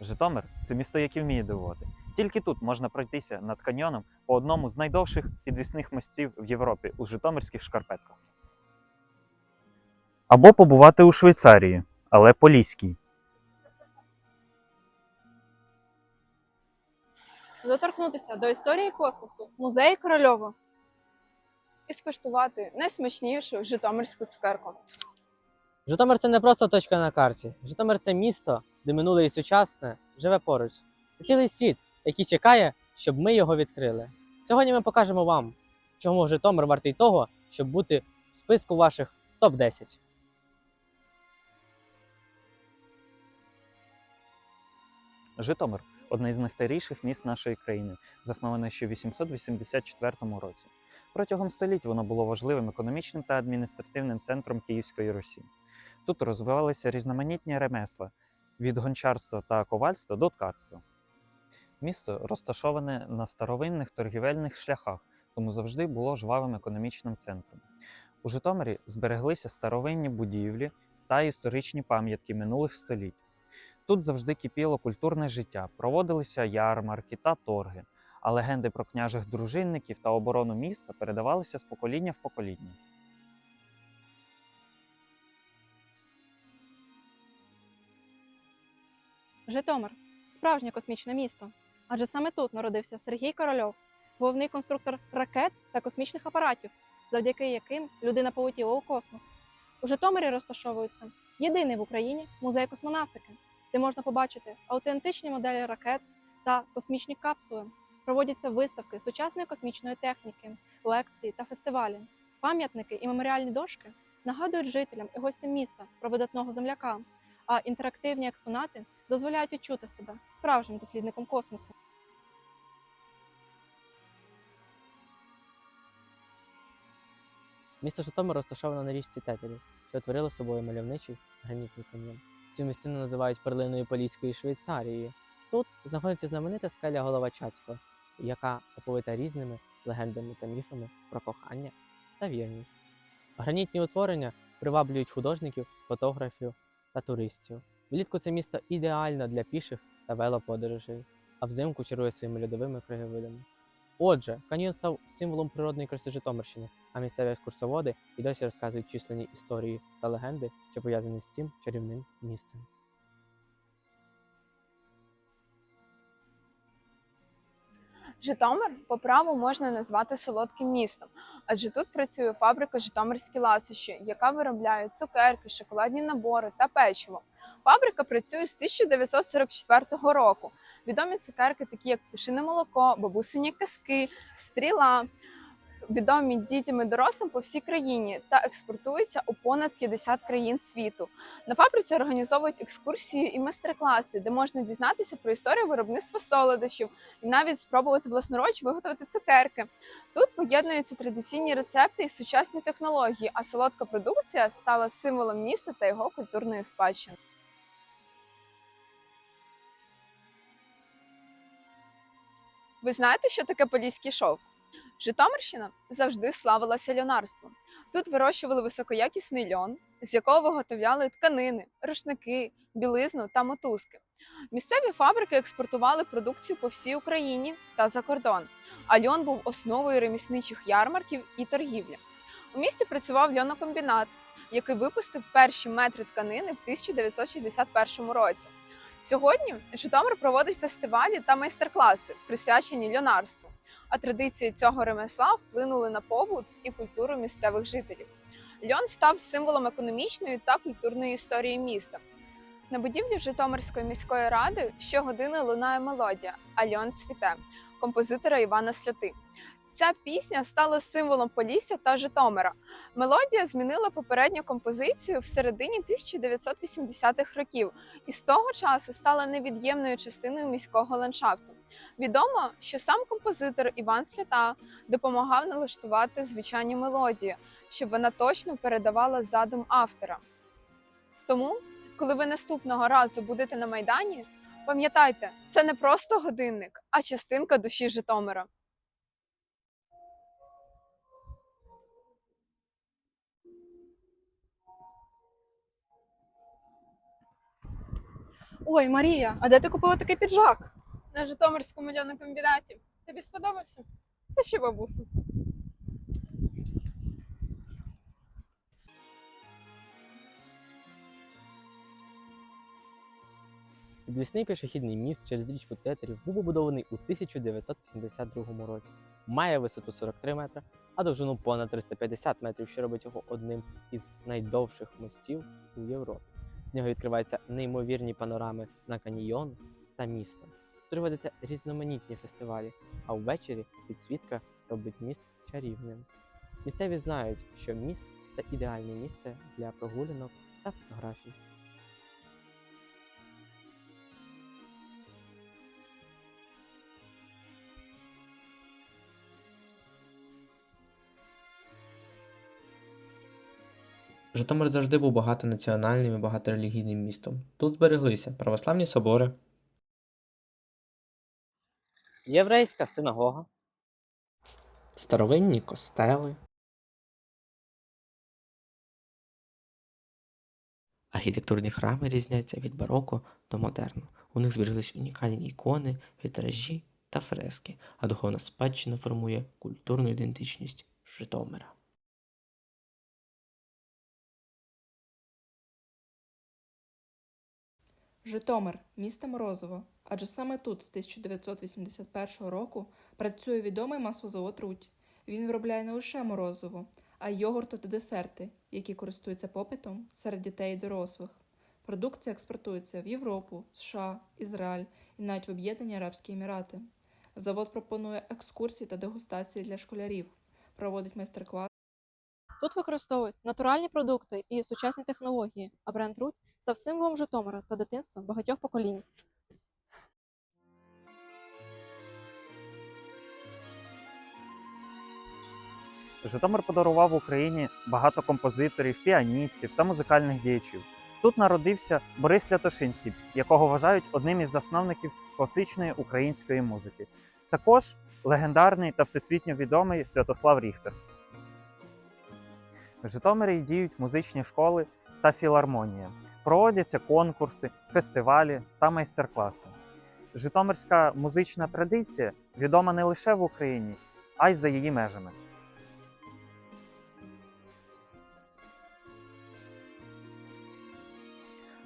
Житомир це місто, яке вміє дивувати. Тільки тут можна пройтися над каньйоном по одному з найдовших підвісних мостів в Європі у Житомирських шкарпетках. Або побувати у Швейцарії, але поліській. доторкнутися до історії космосу, музей Корольова. і скуштувати найсмачнішу житомирську цукерку. Житомир це не просто точка на карті. Житомир це місто, де минуле і сучасне живе поруч. Це цілий світ, який чекає, щоб ми його відкрили. Сьогодні ми покажемо вам, чому Житомир вартий того, щоб бути в списку ваших топ-10. Житомир одне з найстаріших міст нашої країни, засноване ще в 884 році. Протягом століть воно було важливим економічним та адміністративним центром Київської Русі. Тут розвивалися різноманітні ремесла від гончарства та ковальства до ткацтва. Місто розташоване на старовинних торгівельних шляхах, тому завжди було жвавим економічним центром. У Житомирі збереглися старовинні будівлі та історичні пам'ятки минулих століть. Тут завжди кипіло культурне життя, проводилися ярмарки та торги, а легенди про княжих дружинників та оборону міста передавалися з покоління в покоління. Житомир справжнє космічне місто. Адже саме тут народився Сергій Корольов, головний конструктор ракет та космічних апаратів, завдяки яким людина полетіла у космос. У Житомирі розташовується єдиний в Україні музей космонавтики, де можна побачити аутентичні моделі ракет та космічні капсули. Проводяться виставки сучасної космічної техніки, лекції та фестивалі. Пам'ятники і меморіальні дошки нагадують жителям і гостям міста про видатного земляка, а інтерактивні експонати дозволяють відчути себе справжнім дослідником космосу. Місто Житомир розташоване на річці Тетері, що утворило собою мальовничий гранітний каньйон. Цю містину називають перлиною Поліської Швейцарії. Тут знаходиться знаменита скеля Головачацького, яка оповита різними легендами та міфами про кохання та вірність. Гранітні утворення приваблюють художників, фотографів та туристів. Влітку це місто ідеально для піших та велоподорожей, а взимку чарує своїми льодовими краєвидами. Отже, каньйон став символом природної краси Житомирщини, а місцеві екскурсоводи і досі розказують численні історії та легенди, що пов'язані з цим чарівним місцем. Житомир по праву можна назвати солодким містом, адже тут працює фабрика Житомирські ласощі, яка виробляє цукерки, шоколадні набори та печиво. Фабрика працює з 1944 року. Відомі цукерки, такі як пташине молоко, бабусині казки, стріла. Відомі дітям і дорослим по всій країні та експортуються у понад 50 країн світу. На фабриці організовують екскурсії і майстер-класи, де можна дізнатися про історію виробництва солодощів і навіть спробувати власноруч виготовити цукерки. Тут поєднуються традиційні рецепти і сучасні технології, а солодка продукція стала символом міста та його культурної спадщини. Ви знаєте, що таке поліський шовк? Житомирщина завжди славилася льонарством. Тут вирощували високоякісний льон, з якого виготовляли тканини, рушники, білизну та мотузки. Місцеві фабрики експортували продукцію по всій Україні та за кордон, а льон був основою ремісничих ярмарків і торгівлі. У місті працював льонокомбінат, який випустив перші метри тканини в 1961 році. Сьогодні Житомир проводить фестивалі та майстер-класи, присвячені льонарству. А традиції цього ремесла вплинули на побут і культуру місцевих жителів. Льон став символом економічної та культурної історії міста. На будівлі Житомирської міської ради щогодини лунає мелодія А льон цвіте композитора Івана Сльоти. Ця пісня стала символом Полісся та Житомира. Мелодія змінила попередню композицію в середині 1980-х років і з того часу стала невід'ємною частиною міського ландшафту. Відомо, що сам композитор Іван Слята допомагав налаштувати звучання мелодії, щоб вона точно передавала задум автора. Тому, коли ви наступного разу будете на Майдані, пам'ятайте, це не просто годинник, а частинка душі Житомира. Ой, Марія, а де ти купила такий піджак? на Житомирському льонокомбінаті. Тобі сподобався? Це ще бабуся. Підвісний пішохідний міст через річку Тетерів був побудований у 1982 році. Має висоту 43 метри, а довжину понад 350 метрів, що робить його одним із найдовших мостів у Європі. З нього відкриваються неймовірні панорами на каньйон та місто. Проводяться різноманітні фестивалі, а ввечері підсвітка робить міст чарівним. Місцеві знають, що міст це ідеальне місце для прогулянок та фотографій. Житомир завжди був багатонаціональним і багаторелігійним містом. Тут збереглися православні собори, Єврейська синагога, старовинні костели, архітектурні храми різняться від бароко до модерну. У них збереглись унікальні ікони, вітражі та фрески, а духовна спадщина формує культурну ідентичність Житомира. Житомир місто Морозово, адже саме тут з 1981 року працює відомий маслозавод Рудь. Він виробляє не лише морозиво, а й йогурти та десерти, які користуються попитом серед дітей і дорослих. Продукція експортується в Європу, США, Ізраїль і навіть в Об'єднані Арабські Емірати. Завод пропонує екскурсії та дегустації для школярів, проводить майстер-класи. Тут використовують натуральні продукти і сучасні технології, а бренд Рудь став символом Житомира та дитинства багатьох поколінь. Житомир подарував Україні багато композиторів, піаністів та музикальних діячів. Тут народився Борис Лятошинський, якого вважають одним із засновників класичної української музики. Також легендарний та всесвітньо відомий Святослав Ріхтер. В Житомирі діють музичні школи та філармонія. Проводяться конкурси, фестивалі та майстер-класи. Житомирська музична традиція відома не лише в Україні, а й за її межами.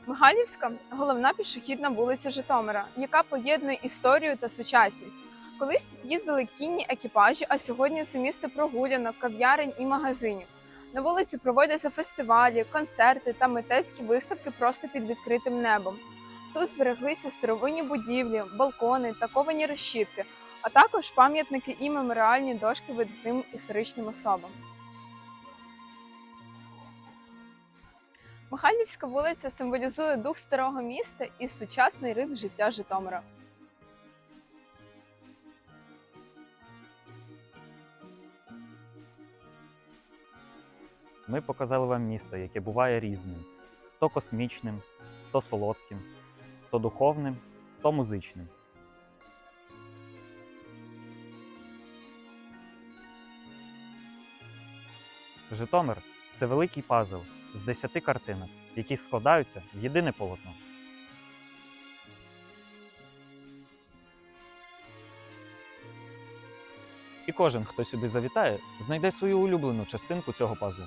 Мигалівська головна пішохідна вулиця Житомира, яка поєднує історію та сучасність. Колись тут їздили кінні екіпажі, а сьогодні це місце прогулянок, кав'ярень і магазинів. На вулиці проводяться фестивалі, концерти та митецькі виставки просто під відкритим небом. Тут збереглися старовинні будівлі, балкони та ковані решітки, а також пам'ятники і меморіальні дошки видатним історичним особам. Михайлівська вулиця символізує дух старого міста і сучасний ритм життя Житомира. Ми показали вам місто, яке буває різним: то космічним, то солодким, то духовним, то музичним. Житомир це великий пазл з 10 картинок, які складаються в єдине полотно. І кожен, хто сюди завітає, знайде свою улюблену частинку цього пазлу.